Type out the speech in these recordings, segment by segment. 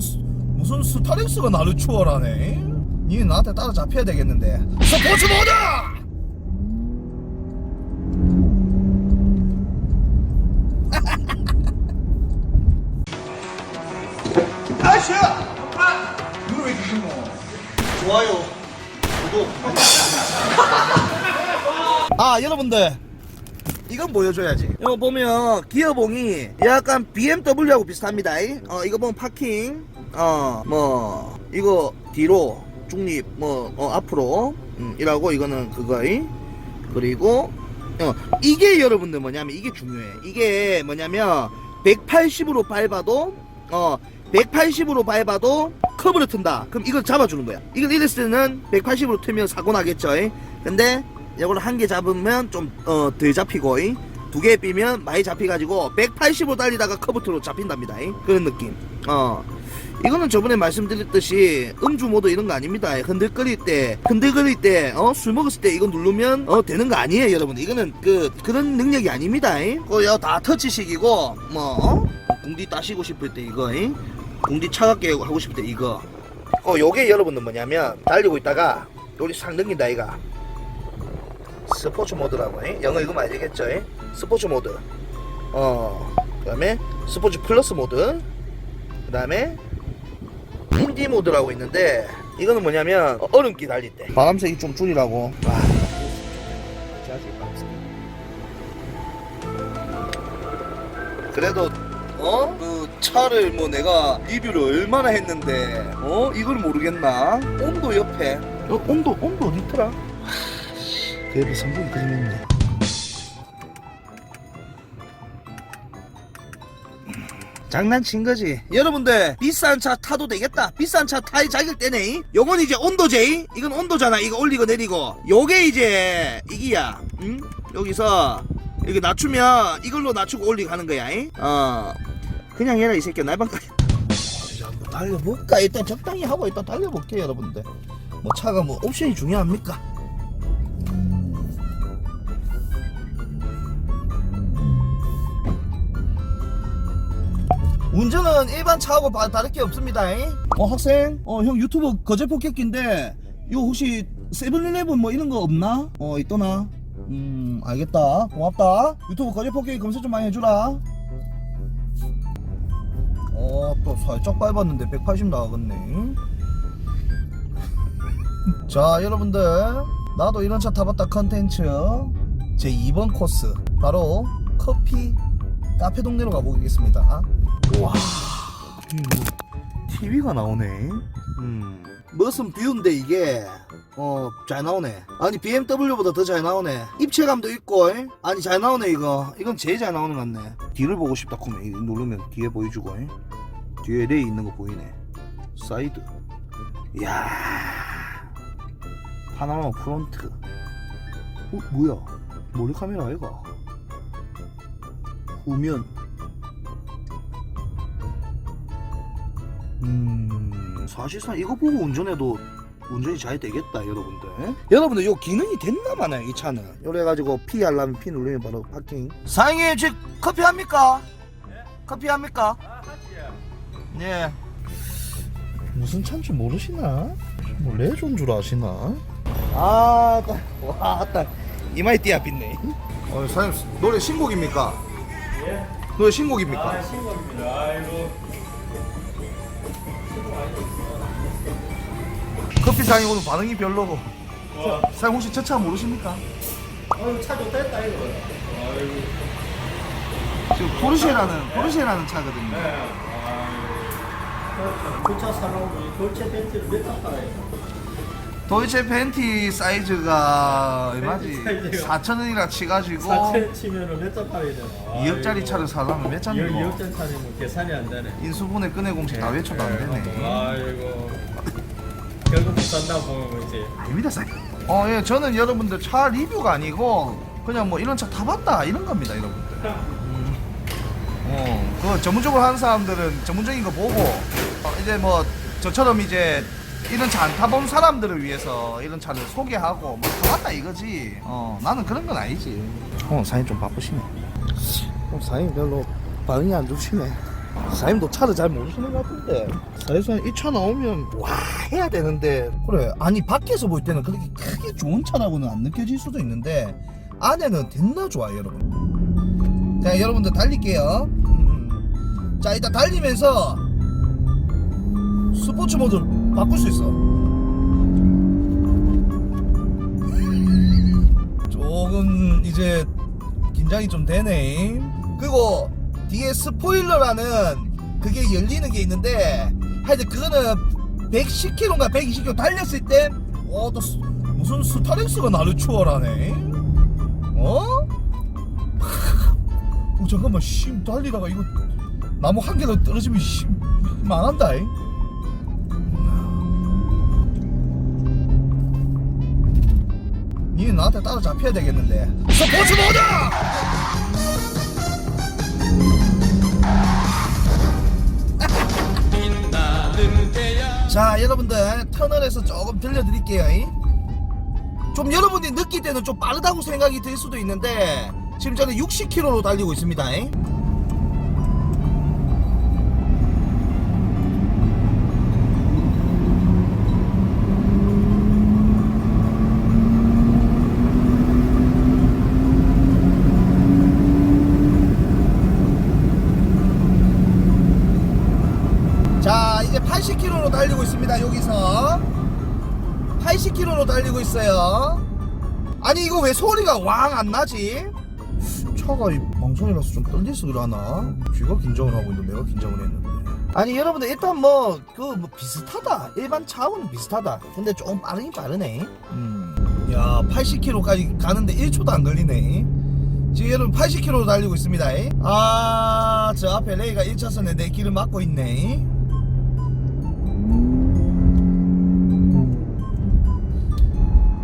스- 무슨 스타렉스가 나를 추월하네. 니 나한테 따라잡혀야 되겠는데. 스포츠 모드! 아씨야! 아! 이걸 왜 이렇게 뭐? 좋아요, 구독. 아, 여러분들. 이건 보여줘야지. 이거 보면 기어봉이 약간 BMW하고 비슷합니다. 어 이거 보면 파킹, 어 뭐 이거 뒤로 중립, 뭐 어, 앞으로 음, 이라고 이거는 그거이. 그리고 어 이게 여러분들 뭐냐면 이게 중요해. 이게 뭐냐면 180으로 밟아도 어 180으로 밟아도 커브를 튼다. 그럼 이걸 잡아주는 거야. 이걸 이랬을 때는 180으로 틀면 사고 나겠죠. 이? 근데 이걸 한 개 잡으면 좀어덜 잡히고 두 개 삐면 많이 잡히가지고 180으로 달리다가 커브트로 잡힌답니다. 이? 그런 느낌. 어 이거는 저번에 말씀드렸듯이 음주 모드 이런 거 아닙니다. 흔들거릴 때 흔들거릴 때 어 술 먹었을 때 이거 누르면 어 되는 거 아니에요, 여러분. 이거는 그 그런 능력이 아닙니다. 이? 그거 다 터치식이고 뭐 어? 공디 따시고 싶을 때 이거 이? 공디 차갑게 하고 싶을 때 이거. 어 요게 여러분들 뭐냐면 달리고 있다가 요리 싹 넘긴다 이가. 스포츠 모드라고 해. 영어 이거 알겠죠? 에? 스포츠 모드. 어. 그 다음에 스포츠 플러스 모드. 그 다음에 인디 모드라고 있는데 이거는 뭐냐면 어, 얼음기 달릴 때. 바람색이 좀 줄이라고. 와. 그래도 어? 그 차를 뭐 내가 리뷰를 얼마나 했는데 어? 이걸 모르겠나? 온도 옆에 어, 온도 온도 어디 있더라? 그래도 성분이 그림있네 장난친 거지. 여러분들 비싼 차 타도 되겠다. 비싼 차 타이 자길 때네 요건 이제 온도제 이건 온도잖아. 이거 올리고 내리고. 요게 이제 이기야. 응? 여기서 이렇게 낮추면 이걸로 낮추고 올리고 하는 거야. 잉? 어. 그냥 해라 이 새끼야. 날방까지 자, 한번 달려볼까? 일단 적당히 하고 일단 달려볼게요 여러분들. 뭐 차가 뭐 옵션이 중요합니까 운전은 일반 차하고 바- 다를 게 없습니다. 잉? 어 학생, 어 형 유튜브 거제 포켓기인데 이거 혹시 세븐일레븐 뭐 이런 거 없나? 어 있더나? 음 알겠다. 고맙다. 유튜브 거제 포켓기 검색 좀 많이 해주라. 어또 살짝 밟았는데 180 나가겠네. 자 여러분들 나도 이런 차 타봤다 컨텐츠 제 2번 코스 바로 커피 카페 동네로 가보겠습니다. 와, TV가 나오네. 음, 무슨 뷰인데 이게 어 잘 나오네. 아니 BMW보다 더 잘 나오네. 입체감도 있고, 에? 아니 잘 나오네 이거. 이건 제일 잘 나오는 것 같네. 뒤를 보고 싶다 그러면 이거 누르면 뒤에 보여주고, 에? 뒤에 레이 있는 거 보이네. 사이드. 이야, 파나마 프론트. 어 뭐야? 머리 카메라 아이가? 후면. 음 사실상 이거 보고 운전해도 운전이 잘 되겠다 여러분들 여러분들 요 기능이 됐나 마나요 이 차는 요래가지고 피 하려면 피 누르면 바로 파킹 사장님 지금 커피 합니까? 커피 합니까? 네 무슨 차인지 모르시나? 뭐 레존 줄 아시나? 아, 따, 와, 따, 이마에 띠야 빛네. 어, 사장님 노래 신곡입니까? 예? 노래 신곡입니까? 아, 신곡입니다. 아이고. 커피 사장님 오늘 반응이 별로고. 와. 사장님 혹시 저 차 모르십니까? 아이고, 차좀 뺐다, 이거. 아이고. 지금 포르쉐라는 포르쉐라는 차거든요. 네. 아이고. 그차 사놓으면 돌체 벤츠를 몇달 팔아요? 도이체 벤티 사이즈가 얼마지? 벤티 사이즈가. 4천 원이라 치가지고 사채 치면은 몇달 팔아야 되나? 2억짜리 차를 사려면 몇 잔이고? 2억짜리 차면 계산이 안 되네. 인수분해 끈해 공식 다 외쳐도 안 되네. 아이고. 결국 못 산다 보면 이제. 아닙니다, 사장님. 어, 예, 저는 여러분들 차 리뷰가 아니고 그냥 뭐 이런 차 타봤다 이런 겁니다, 여러분들. 음. 어, 그 전문적으로 하는 사람들은 전문적인 거 보고 어, 이제 뭐 저처럼 이제 이런 차 안 타본 사람들을 위해서 이런 차를 소개하고 뭐 타봤다 이거지. 어, 나는 그런 건 아니지. 어, 사장님 좀 바쁘시네. 어, 사장님 별로 반응이 안 좋시네. 사장님도 차를 잘 모르시는 것 같은데 사실상 이 차 나오면 와 해야 되는데 그래 아니 밖에서 볼 때는 그렇게 크게 좋은 차라고는 안 느껴질 수도 있는데 안에는 됐나 좋아요 여러분 자 여러분들 달릴게요 음. 자 일단 달리면서 스포츠 모드 바꿀 수 있어 조금 이제 긴장이 좀 되네. 그리고 뒤에 스포일러라는 그게 열리는 게 있는데 하여튼 그거는 110km인가 120km 달렸을 때 어, 또 스- 무슨 스타렉스가 나를 추월하네. 어? 어 잠깐만 씨 달리다가 이거 나무 한 개도 떨어지면 씨 망한다. 잉. 니는 나한테 따라 잡혀야 되겠는데. 스포츠 모드! 자, 여러분들 터널에서 조금 들려드릴게요. 잉? 좀 여러분이 느낄 때는 좀 빠르다고 생각이 들 수도 있는데 지금 저는 60km로 달리고 있습니다. 있어요. 아니 이거 왜 소리가 왕 안 나지? 차가 이 방송이라서 좀 떨려서 그러나? 쥐가 긴장을 하고 있는데 내가 긴장을 했는데. 아니 여러분들 일단 뭐그뭐 비슷하다. 일반 차하고는 비슷하다. 근데 조금 빠르긴 빠르네. 음 야 80km까지 가는데 1초도 안 걸리네. 지금 여러분 80km로 달리고 있습니다. 아저 앞에 레이가 1차선에 내 길을 막고 있네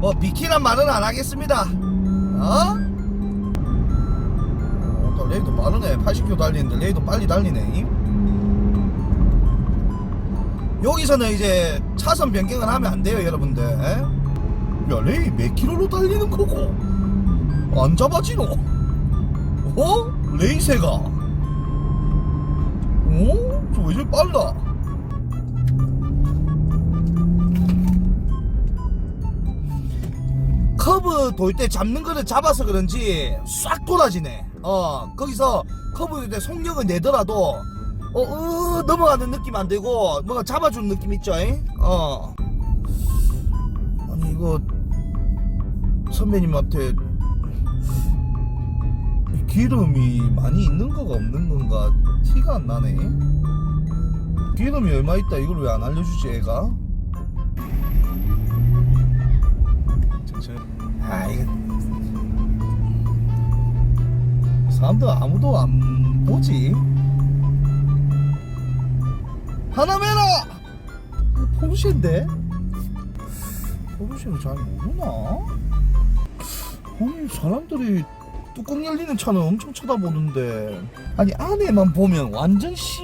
뭐 비키란 말은 안 하겠습니다. 어? 어, 또 레이도 빠르네. 80km 달리는데 레이도 빨리 달리네. 여기서는 이제 차선 변경을 하면 안 돼요, 여러분들. 야, 레이 몇 킬로로 달리는 거고? 안 잡아지노? 어? 레이새가? 어? 저왜 이렇게 빨라? 커브 돌 때 잡는 거를 잡아서 그런지 싹 돌아지네. 어, 거기서 커브 돌 때 속력을 내더라도, 어, 으, 넘어가는 느낌 안 들고, 뭔가 잡아주는 느낌 있죠, 잉? 어. 아니, 이거, 선배님한테, 이 기름이 많이 있는 거가 없는 건가 티가 안 나네. 기름이 얼마 있다 이걸 왜 안 알려주지, 애가? 아 이거 사람들 아무도 안 보지. 하나메라! 포르쉐인데? 포르쉐를 잘 모르나? 아니 사람들이 뚜껑 열리는 차는 엄청 쳐다보는데. 아니 안에만 보면 완전 씨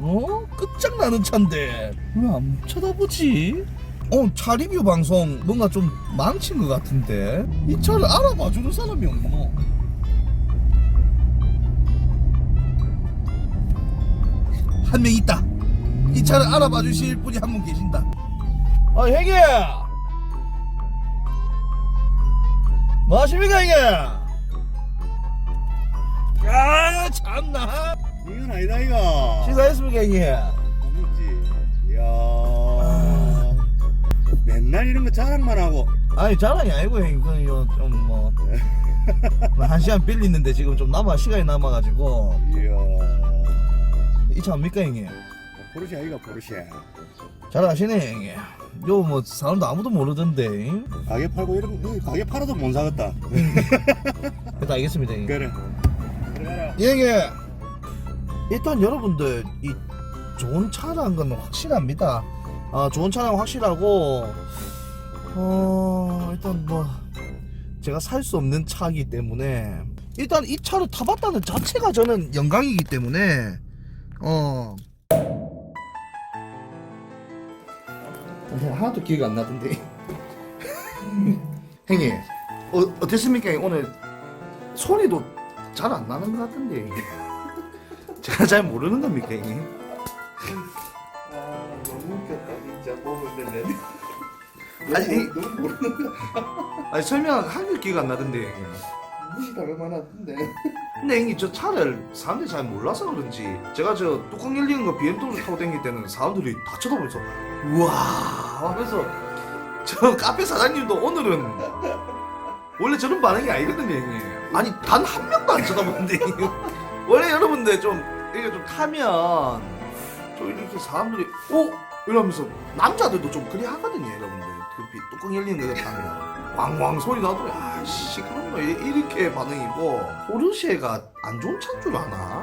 어? 끝장나는 차인데. 왜 안 쳐다보지? 어, 차 리뷰 방송 뭔가 좀 망친 것 같은데. 이 차를 알아봐 주는 사람이 없노? 한 명 있다. 이 차를 알아봐 주실 분이 한 분 계신다. 아 형님! 뭐 하십니까 형님? 야 참나. 이건 아니다 이거. 식사했습니까 형님 자랑만 하고. 아니 자랑이 아니고 그건 이거 좀뭐. 한 시간 빌리는데 지금 좀 남아 시간이 남아가지고. 이야. 이 차 뭡니까 형님? 포르쉐 아이가 포르쉐. 잘 아시네 형님. 요 뭐 사람도 아무도 모르던데 가게 팔고 이런 거 가게 팔아도 못 사겠다. 일단 알겠습니다 형님. 그래. 들어가라 예, 형님. 일단 여러분들 이 좋은 차라는 건 확실합니다. 아 좋은 차는 확실하고 어 일단 뭐 제가 살 수 없는 차이기 때문에 일단 이 차를 타봤다는 자체가 저는 영광이기 때문에 어. 하나도 기회가 안 나던데. 형님 어, 어땠습니까? 오늘 소리도 잘 안 나는 것 같은데. 이게 제가 잘 모르는 겁니까 형님? 아 너무 웃겼다 진짜. 보는데 아니 이- 너무 모르는 아니 설명 한글 기가 안 나던데 무시당할 만한데. 근데 형님 저 차를 사람들이 잘 몰라서 그런지 제가 저 뚜껑 열리는 거 BMW 타고 다닐 때는 사람들이 다 쳐다보면서 우와! 하면서 저 카페 사장님도 오늘은 원래 저런 반응이 아니거든요 형님. 아니 단 한 명도 안 쳐다보는데 형님. 원래 여러분들 좀 이게 좀 타면 좀 이렇게 사람들이 오 이러면서 남자들도 좀 그리 하거든요 여러분들 그 비- 뚜껑 열리는 거 타면 왕왕 소리 나도 거 이- 이렇게 반응이고 포르쉐가 안 좋은 차인 줄 아나?